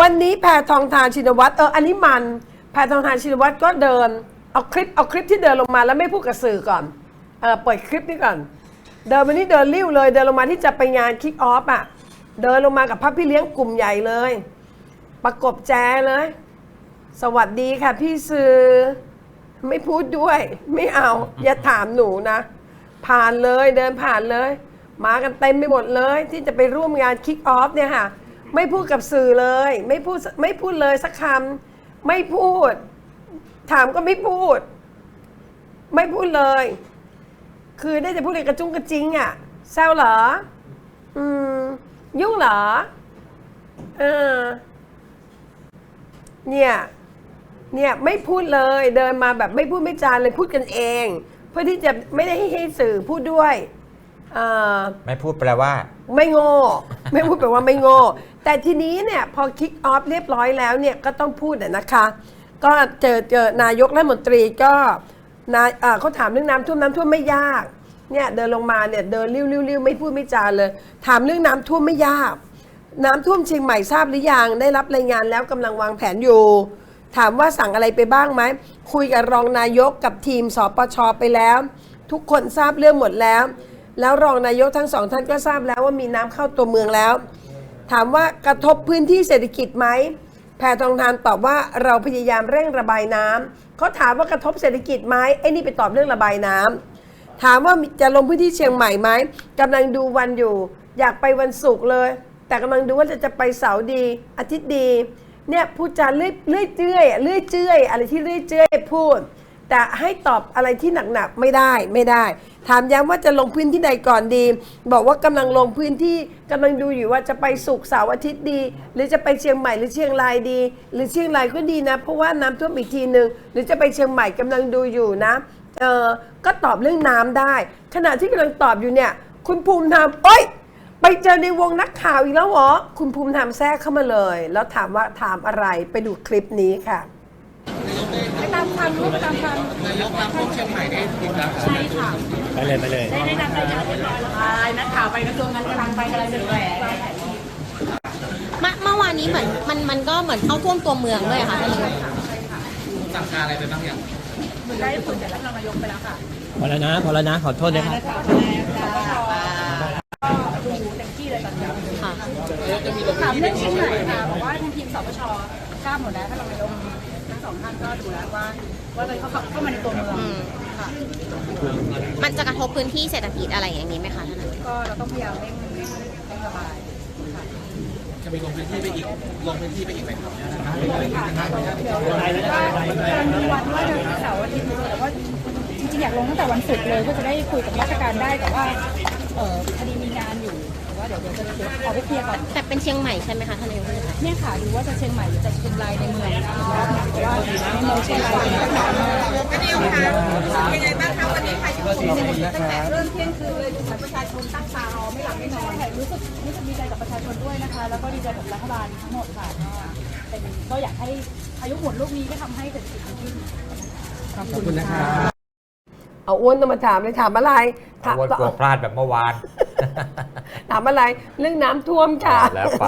วันนี้แพทองทานชินวัตรเอออันนี้มันแพทองทานชินวัตรก็เดินเอาคลิปเอาคลิปที่เดินลงมาแล้วไม่พูดกับสื่อก่อนเออเปิดคลิปนี้ก่อน เดินมานี่เดินริ้วเลย เดินลงมาที่จะไปงานคิกออฟอะเดินลงมากับพระพี่เลี้ยงกลุ่มใหญ่เลย ประกบแจเลย สวัสดีค่ะพี่สื่อไม่พูดด้วย ไม่เอา อย่าถามหนูนะ ผ่านเลยเดินผ่านเลย มากันเต็มไปหมดเลยที่จะไปร่วมงานคิกออฟเนี่ยค่ะ ไม่พูดกับสื่อเลย ไม่พูดไม่พูดเลยสักคำไม่พูด ถามก็ไม่พูด ไม่พูดเลย คือได้จะพูดอะไรกระจุ้งกระจิงอะ่ะแซวเหรอ อืม ยุ่งเหรอเออเนี่ย เนี่ยไม่พูดเลยเดินมาแบบไม่พูดไม่จาเลยพูดกันเอง เพื่อที่จะไม่ได้ให้สื่อพูดด้วย เอ่อไม่พูดแปลว่า ไม่โง่ ไม่พูดแปลว่าไม่โง่ แต่ทีนี้เนี่ยพอคิกออฟเรียบร้อยแล้วเนี่ยก็ต้องพูดอะนะคะ ก็เจอเจอนายกรัฐมนตรีก็นายเอ่อเขาถามเรื่องน้ำท่วมน้ำท่วมไม่ยากเนี่ยเดินลงมาเนี่ยเดินริ้วริ้วริ้วไม่พูดไม่จาเลย ถามเรื่องน้ำท่วมไม่ยาก น้ำท่วมเชียงใหม่ทราบหรือยังได้รับรายงานแล้วกำลังวางแผนอยู่ ถามว่าสั่งอะไรไปบ้างไหมคุยกับรองนายกกับทีมสปชไปแล้ว ทุกคนทราบเรื่องหมดแล้ว แล้วรองนายกทั้งสองท่านก็ทราบแล้วว่ามีน้ำเข้าตัวเมืองแล้ว ถามว่ากระทบพื้นที่เศรษฐกิจไหมแพทองทานตอบว่าเราพยายามเร่งระบายน้ำเขาถามว่ากระทบเศรษฐกิจไหมไอ้นี่ไปตอบเรื่องระบายน้ำถามว่าจะลงพื้นที่เชียงใหม่ไหมกำลังดูวันอยู่ อยากไปวันศุกร์เลย แต่กำลังดูว่าจะจะไปเสาร์ดีอาทิตย์ดีเนี่ยพูดจาเลื่อยเลื่อยเจื้อยอะเลื่อยเจื้อยอะไรที่เลื่อยเจื้อยพูด แต่ให้ตอบอะไรที่หนักๆไม่ได้ไม่ได้ ถามย้ำว่าจะลงพื้นที่ใดก่อนดี บอกว่ากำลังลงพื้นที่กำลังดูอยู่ว่าจะไปสุกเสาร์อาทิตย์ดี หรือจะไปเชียงใหม่หรือเชียงรายดี หรือเชียงรายก็ดีนะ เพราะว่าน้ำท่วมอีกทีหนึ่งหรือจะไปเชียงใหม่กำลังดูอยู่นะเออก็ตอบเรื่องน้ำได้ ขณะที่กำลังตอบอยู่เนี่ย คุณภูมิธรรมเอ้ยไปเจอในวงนักข่าวอีกแล้วเหรอคุณภูมิธรรมแทรกเข้ามาเลย แล้วถามว่าถามอะไรไปดูคลิปนี้ค่ะ ไปตามความรู้ตามความนายกมาพบเชียงใหม่ได้จริงแล้วใช่ค่ะไปเลยไปเลยได้ได้นำรายงานเรียบร้อยแล้วค่ะนักข่าวไปกระทรวงการคลังไปกำลังจะแหวเมื่อเมื่อวานนี้เหมือนมันมันก็เหมือนเข้าท่วมตัวเมืองด้วยค่ะท่านนายกสั่งการอะไรไปบ้างอย่างได้ผลจากท่านรองนายกไปแล้วค่ะพอแล้วนะพอแล้วนะขอโทษนะครับดูเต็มที่เลยตอนนี้ค่ะถามเรื่องชียงใหม่ค่ะบอกว่าทางทีมสปชทราบหมดแล้วท่านรองนายก งสองท่านก็ดูแล้วว่าว่าตอนนี้เขาเข้ามาในตัวเมืองอืม ค่ะมันจะกระทบพื้นที่เศรษฐกิจอะไรอย่างนี้ไหมคะท่านนายกก็เราต้องพยายามเร่งเร่งเร่งระบายค่ะจะมีลงพื้นที่ไปอีก ลงพื้นที่ไปอีกไหมครับเดี๋ยวว่ามีวันว่าจะเสาร์อาทิตย์แต่ว่าจริงๆอยากลงตั้งแต่วันศุกร์เลยเพื่อจะได้คุยกับราชการได้แต่ว่าเออพอดีมีงานอยู่แต่ ว่าเดี๋ยวเดี๋ยวจะเดี๋ยวขอไปเคลียร์ก่อนแต่เป็นเชียงใหม่ใช่ไหมคะท่านนายกเนี่ยค่ะดูว่าจะเชียงใหม่หรือจะเชียงรายในเมืองอีกรอบหนึงเพราะว่าในเมืองเชียงรายเป็นปัญหามากเป็นไงบ้างคะวันนี้ใครอยู่ตั้งแต่เริ่มเที่ยงคืนเลยดูเหมือนประชาชนตั้งตารอไม่หลับไม่นอนรู้สึกรู้สึกดีใจกับประชาชนด้วยนะคะ แล้วก็ดีใจกับรัฐบาลทั้งหมดค่ะก็เป็นก็อยากให้พายุหมุนลูกนี้ก็ทำให้เศรษฐกิจดีขึ้นขอบคุณนะครับเอาอ้วนต้องมาถามเลยถามอะไรถามวนกลัวพลาดแบบเมื่อวาน ถามอะไรเรื่องน้ำท่วมค่ะ แล้วไป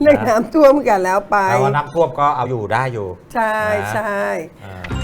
เรื่องน้ำท่วมกันแล้วไป แต่ว่าน้ำท่วมก็เอาอยู่ได้อยู่ ใช่นะ ใช่ อ่า